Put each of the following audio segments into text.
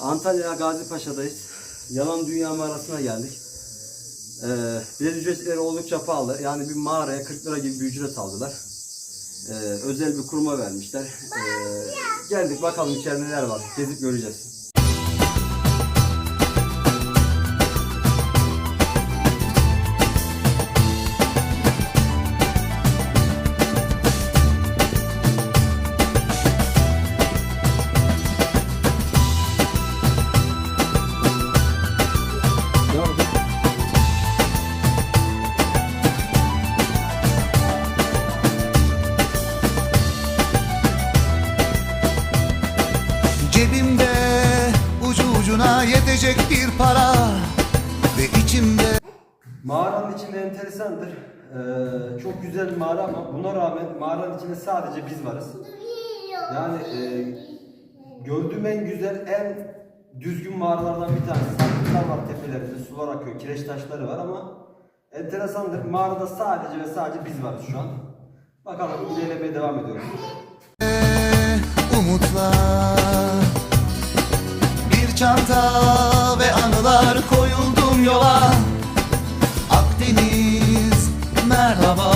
Antalya Gazi Paşa'dayız. Yalan Dünya mağarasına geldik. Ee, bilet ücretleri oldukça pahalı. Yani bir mağaraya 40 lira gibi bir ücret aldılar. Ee, özel bir kuruma vermişler. Ee, geldik bakalım içeride neler var. Gezip göreceğiz. Cebimde ucu ucuna yetecek bir para Ve içimde Mağaranın içinde enteresandır. Ee, çok güzel bir mağara ama buna rağmen mağaranın içinde sadece biz varız. Yani e, gördüğüm en güzel, en düzgün mağaralardan bir tanesi. Sarkıtlar var tepelerinde, sular akıyor, kireç taşları var ama enteresandır. Mağarada sadece ve sadece biz varız şu an. Bakalım incelemeye devam ediyoruz. umutlar çanta ve anılar koyuldum yola. Akdeniz merhaba.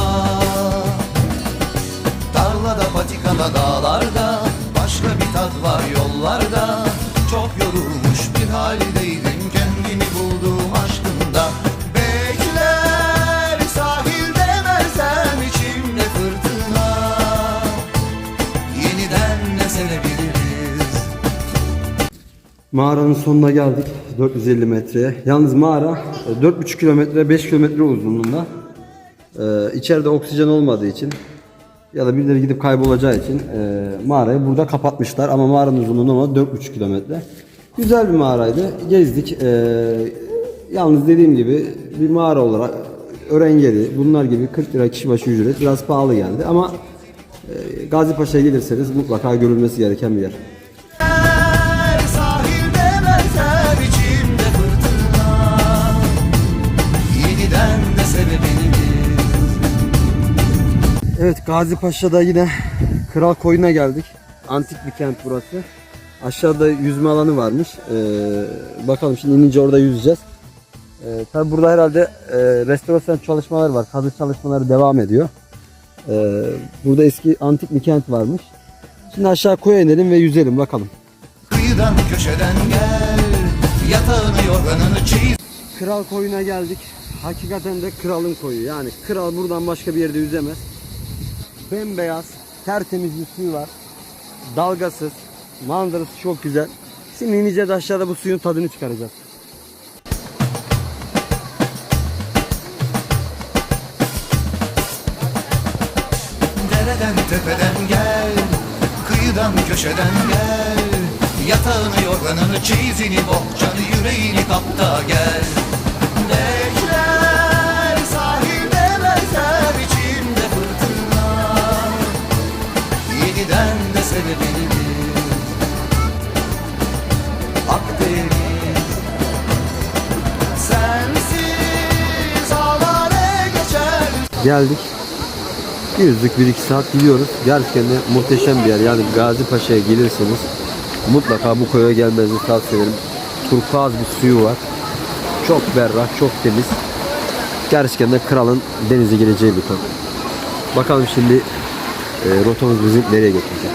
Tarlada patikada dağlarda Başka bir tat var yollarda. Çok yorulmuş bir haldeydim Mağaranın sonuna geldik. 450 metreye. Yalnız mağara e, 4,5 kilometre 5 kilometre uzunluğunda. Ee, içeride oksijen olmadığı için ya da birileri gidip kaybolacağı için e, mağarayı burada kapatmışlar. Ama mağaranın uzunluğu ama 4,5 kilometre. Güzel bir mağaraydı. Gezdik. Ee, yalnız dediğim gibi bir mağara olarak öğrenceli bunlar gibi 40 lira kişi başı ücret biraz pahalı geldi ama e, Gazi Paşa'ya gelirseniz mutlaka görülmesi gereken bir yer. Evet Gazi Paşa'da yine Kral Koyun'a geldik. Antik bir kent burası. Aşağıda yüzme alanı varmış. Ee, bakalım şimdi inince orada yüzeceğiz. Ee, tabi burada herhalde e, restorasyon çalışmaları var. Kazı çalışmaları devam ediyor. Ee, burada eski antik bir kent varmış. Şimdi aşağı koya inelim ve yüzelim bakalım. Kıyıdan köşeden gel Yatağını yorganını çiz Kral koyuna geldik. Hakikaten de kralın koyu. Yani kral buradan başka bir yerde yüzemez. Bembeyaz, tertemiz bir suyu var. Dalgasız, manzarası çok güzel. Şimdi ineceğiz aşağıda bu suyun tadını çıkaracağız. Dereden tepeden gel Kıyıdan köşeden gel Yatağını yorganını çeyizini bohçanı yüreğini kapta gel Bekler Geldik. Yüzdük bir iki saat gidiyoruz. Gerçekten de muhteşem bir yer. Yani Gazi Paşa'ya gelirseniz mutlaka bu koya gelmenizi tavsiye ederim. Turkuaz bir suyu var. Çok berrak, çok temiz. Gerçekten de kralın denize geleceği bir koy. Bakalım şimdi e, rotamız bizi nereye götürecek.